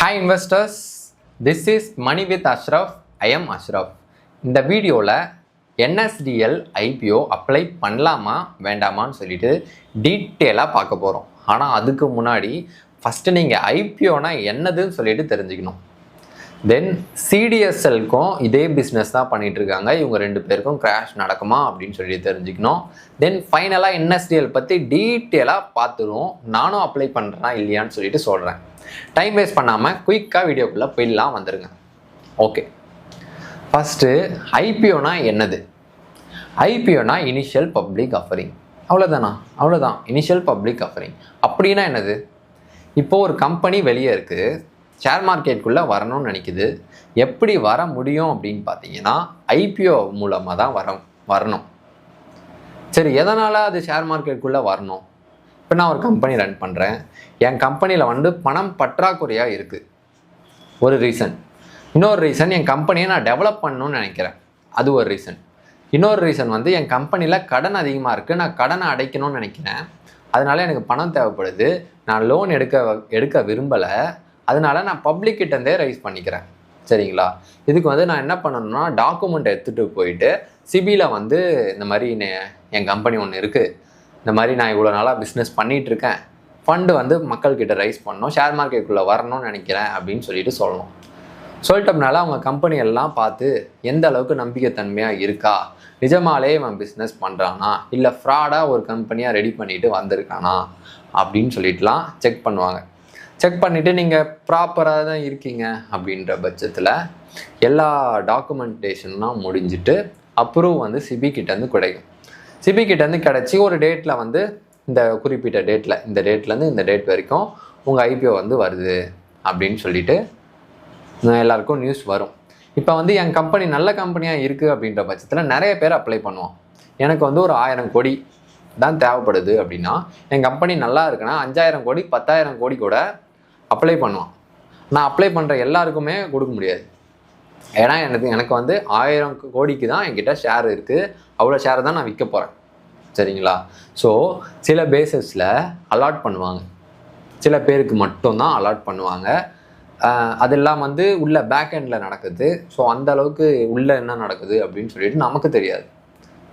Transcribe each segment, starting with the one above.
Hi investors this is money with Ashraf I am Ashraf இந்த வீடியோவில் NSDL IPO apply பண்ணலாமா வேண்டாமான்னு சொல்லிட்டு டீட்டெயிலாக பார்க்க போகிறோம் ஆனால் அதுக்கு முன்னாடி ஃபஸ்ட்டு நீங்கள் ஐபிஓனா என்னதுன்னு சொல்லிட்டு தெரிஞ்சுக்கணும். தென் சிடிஎஸ்எல்க்கும் இதே பிஸ்னஸ் தான் பண்ணிகிட்டு இருக்காங்க இவங்க ரெண்டு பேருக்கும் கிராஷ் நடக்குமா அப்படின்னு சொல்லி தெரிஞ்சுக்கணும். தென் ஃபைனலாக என்எஸ்டிஎல் பற்றி டீட்டெயிலாக பார்த்துருவோம் நானும் அப்ளை பண்ணுறேனா இல்லையான்னு சொல்லிட்டு சொல்கிறேன் டைம் வேஸ்ட் பண்ணாமல் குயிக்காக வீடியோக்குள்ளே போயிடலாம் வந்துடுங்க ஓகே ஃபஸ்ட்டு ஐபிஓனா என்னது? ஐபிஓனா இனிஷியல் பப்ளிக் ஆஃபரிங் அவ்வளோதானா அவ்வளோதான் இனிஷியல் பப்ளிக் ஆஃபரிங் அப்படின்னா என்னது? இப்போது ஒரு கம்பெனி வெளியே இருக்குது ஷேர் மார்க்கெட்டுக்குள்ளே வரணும்னு நினைக்குது. எப்படி வர முடியும் அப்படின்னு பார்த்தீங்கன்னா ஐபிஓ மூலமாக தான் வர வரணும். சரி எதனால் அது ஷேர் மார்க்கெட்டுக்குள்ளே வரணும்? இப்போ நான் ஒரு கம்பெனி ரன் பண்ணுறேன் என் கம்பெனியில் வந்து பணம் பற்றாக்குறையாக இருக்குது ஒரு ரீசன் இன்னொரு ரீசன் என் கம்பெனியை நான் டெவலப் பண்ணணும்னு நினைக்கிறேன். அது ஒரு ரீசன் இன்னொரு ரீசன் வந்து என் கம்பெனியில் கடன் அதிகமாக இருக்குது நான் கடனை அடைக்கணும்னு நினைக்கிறேன். அதனால எனக்கு பணம் தேவைப்படுது. நான் லோன் எடுக்க எடுக்க விரும்பலை. அதனால நான் பப்ளிக்கிட்டேருந்தே ரைஸ் பண்ணிக்கிறேன். சரிங்களா? இதுக்கு வந்து நான் என்ன பண்ணணும்னா டாக்குமெண்ட் எடுத்துகிட்டு போயிட்டு சிபியில் வந்து இந்த மாதிரி என் கம்பெனி ஒன்று இருக்குது இந்த மாதிரி நான் இவ்வளோ நாளாக பிஸ்னஸ் பண்ணிகிட்ருக்கேன் ஃபண்டு வந்து மக்கள்கிட்ட ரைஸ் பண்ணணும் ஷேர் மார்க்கெட்டுக்குள்ளே வரணும்னு நினைக்கிறேன் அப்படின்னு சொல்லிட்டு சொல்லணும். சொல்லிட்டோம்னால அவங்க கம்பெனி எல்லாம் பார்த்து எந்த அளவுக்கு நம்பிக்கைத்தன்மையாக இருக்கா? நிஜமாலே இவன் பிஸ்னஸ் பண்ணுறானா இல்லை ஃப்ராடாக ஒரு கம்பெனியாக ரெடி பண்ணிட்டு வந்திருக்கானா? அப்படின்னு சொல்லிட்டுலாம் செக் பண்ணுவாங்க. செக் பண்ணிவிட்டு நீங்கள் ப்ராப்பராக தான் இருக்கீங்க அப்படின்ற பட்சத்தில் எல்லா டாக்குமெண்டேஷன்லாம் முடிஞ்சிட்டு அப்ரூவ் வந்து சிபிக்கிட்டேருந்து கிடைக்கும். சிபிக்கிட்டேருந்து கிடச்சி ஒரு டேட்டில் வந்து இந்த குறிப்பிட்ட டேட்டில் இந்த டேட்லேருந்து இந்த டேட் வரைக்கும் உங்கள் ஐபிஓ வந்து வருது அப்படின்னு சொல்லிட்டு எல்லாருக்கும் நியூஸ் வரும். இப்போ வந்து என் கம்பெனி நல்ல கம்பெனியாக இருக்குது அப்படின்ற பட்சத்தில் நிறைய பேர் அப்ளை பண்ணுவோம் எனக்கு வந்து ஒரு ஆயிரம் கோடி தான் தேவைப்படுது அப்படின்னா என் கம்பெனி நல்லா இருக்குன்னா அஞ்சாயிரம் கோடி பத்தாயிரம் கோடி கூட அப்ளை பண்ணுவான். நான் அப்ளை பண்ணுற எல்லாருக்குமே கொடுக்க முடியாது. ஏன்னா எனக்கு எனக்கு வந்து ஆயிரம் கோடிக்கு தான் என்கிட்ட ஷேர் இருக்குது அவ்வளோ ஷேர் தான் நான் விற்க போகிறேன் சரிங்களா? ஸோ சில பேசஸில் அலாட் பண்ணுவாங்க. சில பேருக்கு மட்டும்தான் அலாட் பண்ணுவாங்க. அதெல்லாம் வந்து உள்ள பேக் எண்டில் நடக்குது. ஸோ அந்த அளவுக்கு உள்ள என்ன நடக்குது அப்படின்னு சொல்லிட்டு நமக்கு தெரியாது.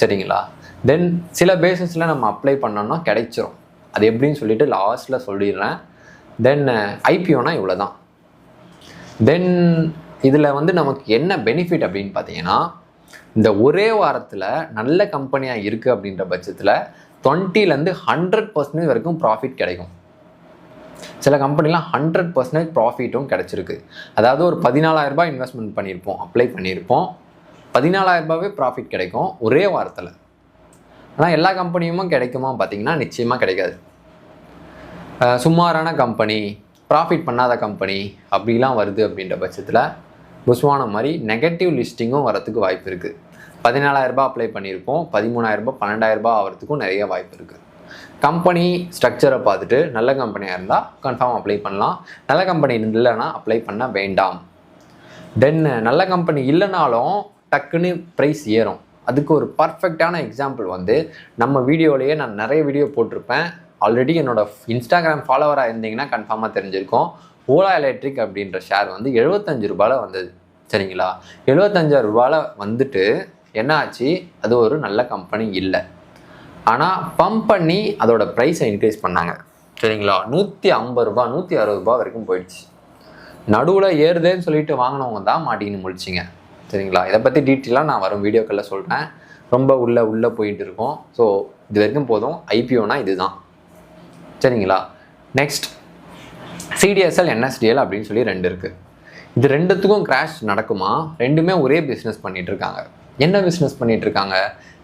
சரிங்களா? தென் சில பேசிஸில் நம்ம அப்ளை பண்ணோம்னா கிடைச்சிரும். அது எப்படின்னு சொல்லிட்டு லாஸ்ட்டில் சொல்லிடுறேன். தென் ஐபிஓனா uh, இவ்வளோ தான் தென் இதில் வந்து நமக்கு என்ன பெனிஃபிட் அப்படின்னு பார்த்தீங்கன்னா இந்த ஒரே வாரத்தில் நல்ல கம்பெனியாக இருக்குது அப்படின்ற பட்சத்தில் டுவெண்ட்டிலேருந்து ஹண்ட்ரட் பர்சன்டேஜ் வரைக்கும் ப்ராஃபிட் கிடைக்கும். சில கம்பெனிலாம் ஹண்ட்ரட் பர்சன்டேஜ் ப்ராஃபிட்டும் கிடச்சிருக்கு. அதாவது ஒரு பதினாலாயிரரூபா இன்வெஸ்ட்மெண்ட் பண்ணியிருப்போம் அப்ளை பண்ணியிருப்போம். பதினாலாயிரரூபாவே ப்ராஃபிட் கிடைக்கும் ஒரே வாரத்தில். ஆனால் எல்லா கம்பெனியுமே கிடைக்குமா பார்த்தீங்கன்னா நிச்சயமாக கிடைக்காது. சுமாரான கம்பெனி ப்ராஃபிட் பண்ணாத கம்பெனி அப்படிலாம் வருது அப்படின்ற பட்சத்தில் புஸ்வான மாதிரி நெகட்டிவ் லிஸ்டிங்கும் வரத்துக்கு வாய்ப்பு இருக்குது பதினாலாயிரரூபா அப்ளை பண்ணியிருப்போம். பதிமூணாயிரரூபா பன்னெண்டாயிரரூபா ஆகிறதுக்கும் நிறைய வாய்ப்பு இருக்குது கம்பெனி ஸ்ட்ரக்சரை பார்த்துட்டு நல்ல கம்பெனியாக இருந்தால் கன்ஃபார்ம் அப்ளை பண்ணலாம். நல்ல கம்பெனி இல்லைன்னா அப்ளை பண்ண வேண்டாம். தென் நல்ல கம்பெனி இல்லைனாலும் டக்குன்னு ப்ரைஸ் ஏறும். அதுக்கு ஒரு பர்ஃபெக்டான எக்ஸாம்பிள் வந்து நம்ம வீடியோலேயே நான் நிறைய வீடியோ போட்டிருப்பேன். ஆல்ரெடி என்னோட இன்ஸ்டாகிராம் ஃபாலோவராக இருந்தீங்கன்னா கன்ஃபார்மாக தெரிஞ்சிருக்கும். ஓலா எலக்ட்ரிக் அப்படின்ற ஷேர் வந்து எழுபத்தஞ்சு ரூபாயில் வந்தது. சரிங்களா? எழுபத்தஞ்சாயிரம் ரூபாயில் வந்துட்டு என்ன ஆச்சு? அது ஒரு நல்ல கம்பெனி இல்லை. ஆனால் பம்ப் பண்ணி அதோட ப்ரைஸை இன்க்ரீஸ் பண்ணாங்க. சரிங்களா? நூற்றி ஐம்பது ரூபா நூற்றி அறுபது ரூபா வரைக்கும் போயிடுச்சு. நடுவில் ஏறுதேன்னு சொல்லிட்டு வாங்கினவங்க தான் மாட்டின்னு முழிச்சிங்க. சரிங்களா? இதை பற்றி டீட்டெயிலாக நான் வரும் வீடியோக்களில் சொல்கிறேன் ரொம்ப உள்ளே உள்ளே போயிட்டு இருக்கோம். ஸோ இது வரைக்கும் போதும். ஐபிஓனா இதுதான். சரிங்களா? நெக்ஸ்ட் சிடிஎஸ்எல் என்எஸ்டிஎல் அப்படின்னு சொல்லி ரெண்டு இருக்குது இது ரெண்டுத்துக்கும் கிராஷ் நடக்குமா? ரெண்டுமே ஒரே பிஸ்னஸ் பண்ணிகிட்டு இருக்காங்க. என்ன பிஸ்னஸ் பண்ணிகிட்டு இருக்காங்க?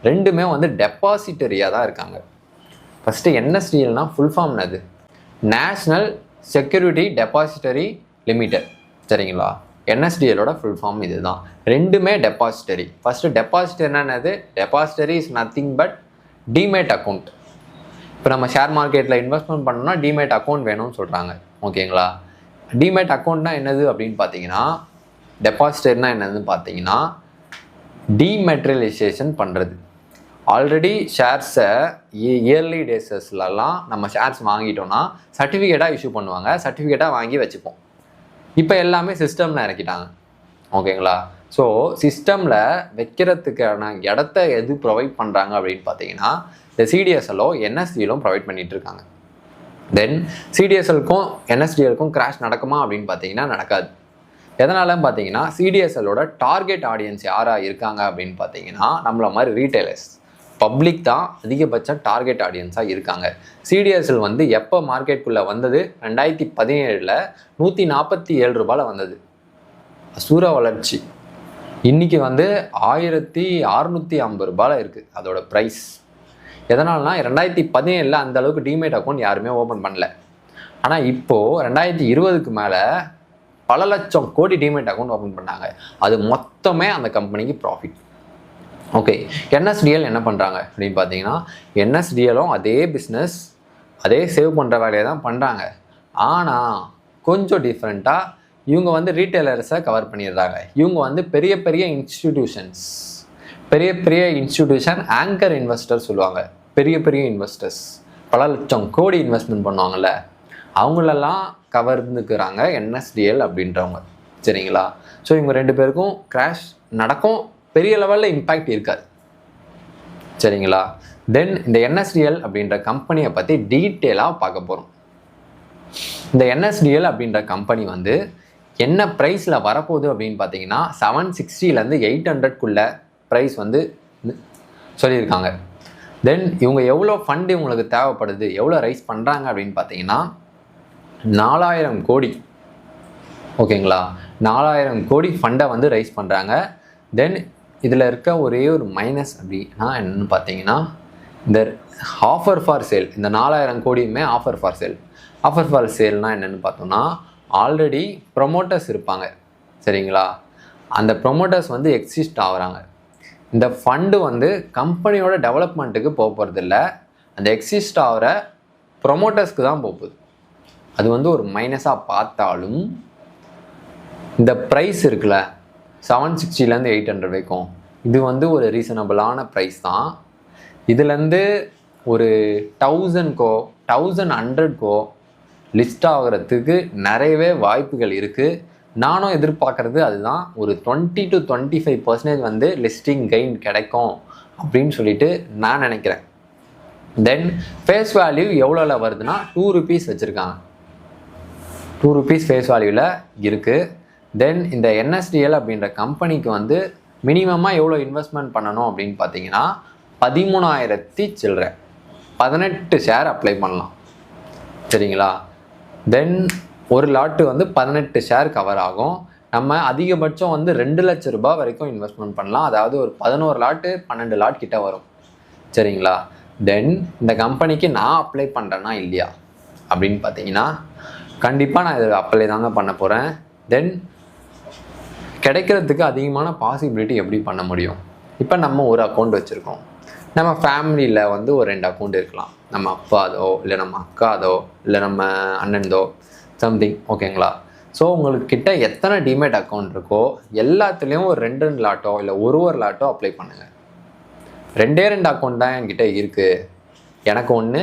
ரெண்டுமே வந்து டெபாசிட்டரியாக தான் இருக்காங்க. ஃபஸ்ட்டு என்எஸ்டிஎல்னால் ஃபுல் ஃபார்ம் அது? நேஷ்னல் செக்யூரிட்டி டெபாசிட்டரி லிமிடெட் சரிங்களா? என்எஸ்டிஎலோட ஃபுல் ஃபார்ம் இதுதான். ரெண்டுமே டெபாசிட்டரி ஃபஸ்ட்டு டெபாசிட்டர் என்னது? Depository is nothing but demat account இப்போ நம்ம ஷேர் மார்க்கெட்டில் இன்வெஸ்ட்மெண்ட் பண்ணோம்னா டிமேட் அக்கௌண்ட் வேணும்னு சொல்கிறாங்க ஓகேங்களா? டிமேட் அக்கௌண்ட்னா என்னது அப்படின்னு பார்த்தீங்கன்னா டெபாசிட்டர்னா என்னதுன்னு பார்த்தீங்கன்னா டிமெட்ரியலைசேஷன் பண்ணுறது ஆல்ரெடி ஷேர்ஸை இயர்லி டேஸஸ்லலாம் நம்ம ஷேர்ஸ் வாங்கிட்டோம்னா சர்டிஃபிகேட்டாக இஷ்யூ பண்ணுவாங்க. சர்டிஃபிகேட்டாக வாங்கி வச்சுப்போம். இப்போ எல்லாமே சிஸ்டமில் இறக்கிட்டாங்க. ஓகேங்களா? ஸோ சிஸ்டமில் வைக்கிறதுக்கான இடத்த எது ப்ரொவைட் பண்ணுறாங்க அப்படின்னு பார்த்தீங்கன்னா இந்த சிடிஎஸ்எல்லோ என்எஸ்டியிலும் ப்ரொவைட் பண்ணிட்டு இருக்காங்க தென் சிடிஎஸ்எல்க்கும் என்எஸ்டிஎலுக்கும் கிராஷ் நடக்குமா அப்படின்னு பார்த்தீங்கன்னா நடக்காது. எதனாலன்னு பார்த்தீங்கன்னா சிடிஎஸ்எலோட டார்கெட் ஆடியன்ஸ் யாராக இருக்காங்க அப்படின்னு பார்த்தீங்கன்னா நம்மள மாதிரி ரீட்டைலர்ஸ் பப்ளிக் தான் அதிகபட்சம் டார்கெட் ஆடியன்ஸாக இருக்காங்க. சிடிஎஸ்எல் வந்து எப்போ மார்க்கெட்டுக்குள்ளே வந்தது? ரெண்டாயிரத்தி பதினேழில் நூற்றி நாற்பத்தி ஏழு ரூபாயில் வந்தது. அசூர வளர்ச்சி. இன்றைக்கி வந்து ஆயிரத்தி அறுநூற்றி ஐம்பது ரூபாயில் இருக்குது அதோட ப்ரைஸ் எதனால்னா ரெண்டாயிரத்தி பதினேழில் அந்த அளவுக்கு டிமேட் அக்கௌண்ட் யாருமே ஓப்பன் பண்ணல. ஆனால் இப்போது ரெண்டாயிரத்தி இருபதுக்கு மேலே பல லட்சம் கோடி டிமேட் அக்கௌண்ட் ஓப்பன் பண்ணாங்க. அது மொத்தமே அந்த கம்பெனிக்கு ப்ராஃபிட் ஓகே என்எஸ்டிஎல் என்ன பண்ணுறாங்க அப்படின்னு பார்த்தீங்கன்னா என்எஸ்டிஎலும் அதே பிஸ்னஸ் அதே சேவ் பண்ணுற வேலையை தான் பண்ணுறாங்க ஆனால் கொஞ்சம் டிஃப்ரெண்ட்டாக இவங்க வந்து ரீட்டைலர்ஸை கவர் பண்ணிடுறாங்க. இவங்க வந்து பெரிய பெரிய இன்ஸ்டிடியூஷன்ஸ் பெரிய பெரிய இன்ஸ்டிடியூஷன் ஆங்கர் இன்வெஸ்டர் சொல்லுவாங்க. பெரிய பெரிய இன்வெஸ்டர்ஸ் பல லட்சம் கோடி இன்வெஸ்ட்மெண்ட் பண்ணுவாங்கள்ல அவங்களெல்லாம் கவர்ந்துக்கிறாங்க என்எஸ்டிஎல் அப்படின்றவங்க. சரிங்களா? ஸோ இவங்க ரெண்டு பேருக்கும் கிராஷ் நடக்கும். பெரிய லெவலில் இம்பேக்ட் இருக்காது. சரிங்களா? தென் இந்த என்எஸ்டிஎல் அப்படின்ற கம்பெனியை பற்றி டீட்டெயிலாக பார்க்க போகிறோம் இந்த என்எஸ்டிஎல் அப்படின்ற கம்பெனி வந்து என்ன ப்ரைஸில் வரப்போகுது அப்படின்னு பார்த்தீங்கன்னா செவன் சிக்ஸ்டிலேருந்து எயிட் ஹண்ட்ரட்குள்ளே ப்ரைஸ் வந்து சொல்லியிருக்காங்க. தென் இவங்க எவ்வளோ ஃபண்ட் இவங்களுக்கு தேவைப்படுது எவ்வளோ ரைஸ் பண்ணுறாங்க அப்படின்னு பார்த்தீங்கன்னா நாலாயிரம் கோடி. ஓகேங்களா? நாலாயிரம் கோடி ஃபண்டை வந்து ரைஸ் பண்ணுறாங்க தென் இதில் இருக்க ஒரே ஒரு மைனஸ் அப்படின்னா என்னன்னு பார்த்தீங்கன்னா இந்த ஆஃபர் ஃபார் சேல் இந்த நாலாயிரம் கோடியுமே offer for sale offer for சேல்னால் என்னென்னு பார்த்தோம்னா ஆல்ரெடி ப்ரொமோட்டர்ஸ் இருப்பாங்க. சரிங்களா? அந்த ப்ரொமோட்டர்ஸ் வந்து எக்ஸிஸ்ட் ஆகிறாங்க. இந்த ஃபண்டு வந்து கம்பெனியோட டெவலப்மெண்ட்டுக்கு போக போகிறதில்ல அந்த எக்ஸிஸ்ட் ஆகிற ப்ரொமோட்டர்ஸ்க்கு தான் போகுது. அது வந்து ஒரு மைனஸாக பார்த்தாலும் இந்த ப்ரைஸ் இருக்குல்ல செவன் சிக்ஸ்டிலேருந்து எயிட் ஹண்ட்ரட் வரைக்கும் இது வந்து ஒரு ரீசனபிளான ப்ரைஸ் தான். இதுலேருந்து ஒரு தௌசண்ட்கோ தௌசண்ட் ஹண்ட்ரட்கோ லிஸ்ட் ஆகிறதுக்கு நிறையவே வாய்ப்புகள் இருக்குது நானும் எதிர்பார்க்குறது அதுதான். ஒரு twenty to twenty five percentage வந்து லிஸ்டிங் கெயின் கிடைக்கும் அப்படின்னு சொல்லிட்டு நான் நினைக்கிறேன். தென் ஃபேஸ் வேல்யூ எவ்வளோல வருதுன்னா டூ ருபீஸ் வச்சுருக்காங்க. டூ ருபீஸ் ஃபேஸ் வேல்யூவில் இருக்குது தென் இந்த என்எஸ்டிஎல் அப்படின்ற கம்பெனிக்கு வந்து மினிமமாக எவ்வளோ இன்வெஸ்ட்மெண்ட் பண்ணணும் அப்படின்னு பார்த்தீங்கன்னா பதிமூணாயிரத்தி சில்லற. பதினெட்டு ஷேர் அப்ளை பண்ணலாம். சரிங்களா? தென் ஒரு லாட்டு வந்து பதினெட்டு ஷேர் கவர் ஆகும். நம்ம அதிகபட்சம் வந்து ரெண்டு லட்ச ரூபாய் வரைக்கும் இன்வெஸ்ட்மெண்ட் பண்ணலாம். அதாவது ஒரு பதினோரு லாட்டு பன்னெண்டு லாட் கிட்ட வரும். சரிங்களா? தென் இந்த கம்பெனிக்கு நான் அப்ளை பண்ணுறேன்னா இல்லையா? அப்படின்னு பார்த்தீங்கன்னா கண்டிப்பாக நான் இதில் அப்ளை தாங்க பண்ண போகிறேன் தென் கிடைக்கிறதுக்கு அதிகமான பாசிபிலிட்டி எப்படி பண்ண முடியும்? இப்போ நம்ம ஒரு அக்கௌண்ட் வச்சுருக்கோம். நம்ம ஃபேமிலியில் வந்து ஒரு ரெண்டு அக்கௌண்ட் இருக்கலாம். நம்ம அப்பாதோ இல்லை நம்ம அக்காதோ இல்லை நம்ம அண்ணன்தோ. சம்திங் ஓகேங்களா ஸோ உங்களுக்கு கிட்ட எத்தனை டிமேட் அக்கௌண்ட் இருக்கோ எல்லாத்துலேயும் ஒரு ரெண்டு ரெண்டு லாட்டோ இல்லை ஒரு ஒரு லாட்டோ அப்ளை பண்ணுங்கள் ரெண்டே ரெண்டு அக்கௌண்ட் தான் என்கிட்ட இருக்குது எனக்கு ஒன்று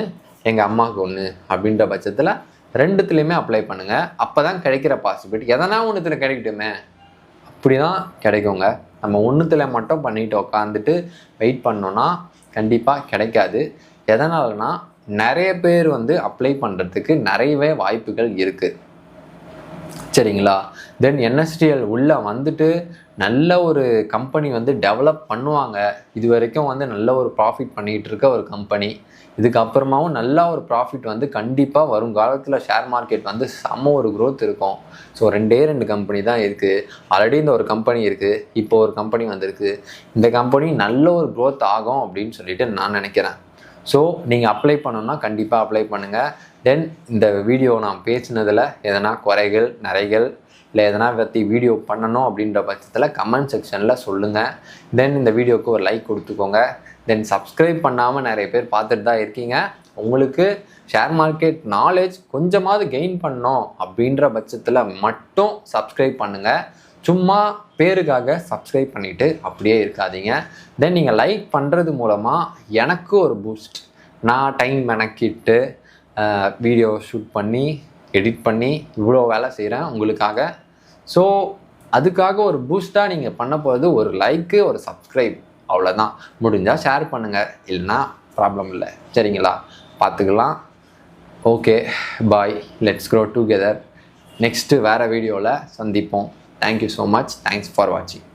எங்கள் அம்மாவுக்கு ஒன்று அப்படின்ற பட்சத்தில் ரெண்டுத்துலேயுமே அப்ளை பண்ணுங்கள் அப்போ தான் கிடைக்கிற பாசிபிலிட்டி எதனா ஒன்றுத்தில் கிடைக்கட்டுமே. அப்படி தான் கிடைக்குங்க. நம்ம ஒன்றுத்தில் மட்டும் பண்ணிட்டு உக்காந்துட்டு வெயிட் பண்ணோன்னா கண்டிப்பாக கிடைக்காது. எதனாலனா நிறைய பேர் வந்து அப்ளை பண்ணுறதுக்கு நிறையவே வாய்ப்புகள் இருக்குது சரிங்களா? தென் என்எஸ்டிஎல் உள்ளே வந்துட்டு நல்ல ஒரு கம்பெனி வந்து டெவலப் பண்ணுவாங்க. இது வரைக்கும் வந்து நல்ல ஒரு ப்ராஃபிட் பண்ணிகிட்டு இருக்க ஒரு கம்பெனி இதுக்கப்புறமாவும் நல்லா ஒரு ப்ராஃபிட் வந்து கண்டிப்பாக வரும். காலத்தில் ஷேர் மார்க்கெட் வந்து செம்ம ஒரு க்ரோத் இருக்கும். ஸோ ரெண்டே ரெண்டு கம்பெனி தான் இருக்குது ஆல்ரெடி இந்த ஒரு கம்பெனி இருக்குது இப்போ ஒரு கம்பெனி வந்திருக்கு. இந்த கம்பெனி நல்ல ஒரு க்ரோத் ஆகும் அப்படின்னு சொல்லிட்டு நான் நினைக்கிறேன். ஸோ நீங்கள் அப்ளை பண்ணணும்னா கண்டிப்பாக அப்ளை பண்ணுங்கள் தென் இந்த வீடியோ நான் பேசினதில் எதனா குறைகள் நிறைகள் இல்லை எதனா பற்றி வீடியோ பண்ணணும் அப்படின்ற பட்சத்தில் கமெண்ட் செக்ஷனில் சொல்லுங்கள் தென் இந்த வீடியோவுக்கு ஒரு லைக் கொடுத்துக்கோங்க. தென் சப்ஸ்கிரைப் பண்ணாமல் நிறைய பேர் பார்த்துட்டு தான் இருக்கீங்க. உங்களுக்கு ஷேர் மார்க்கெட் நாலேஜ் கொஞ்சமாவது கெயின் பண்ணோம் அப்படின்ற பட்சத்தில் மட்டும் சப்ஸ்கிரைப் பண்ணுங்கள் சும்மா பேருக்காக சப்ஸ்கிரைப் பண்ணிவிட்டு அப்படியே இருக்காதீங்க. தென் நீங்கள் லைக் பண்ணுறது மூலமாக எனக்கு ஒரு பூஸ்ட் நான் டைம் மெனக்கிட்டு வீடியோ ஷூட் பண்ணி எடிட் பண்ணி இவ்வளோ வேலை செய்கிறேன் உங்களுக்காக. ஸோ அதுக்காக ஒரு பூஸ்ட்டாக நீங்கள் பண்ண போகிறது ஒரு லைக்கு ஒரு சப்ஸ்கிரைப் அவ்வளோதான் முடிஞ்சால் ஷேர் பண்ணுங்கள் இல்லைன்னா ப்ராப்ளம் இல்லை. சரிங்களா? பார்த்துக்கலாம். Okay bye let's grow together next வேறு வீடியோவில் சந்திப்போம். Thank you so much. Thanks for watching.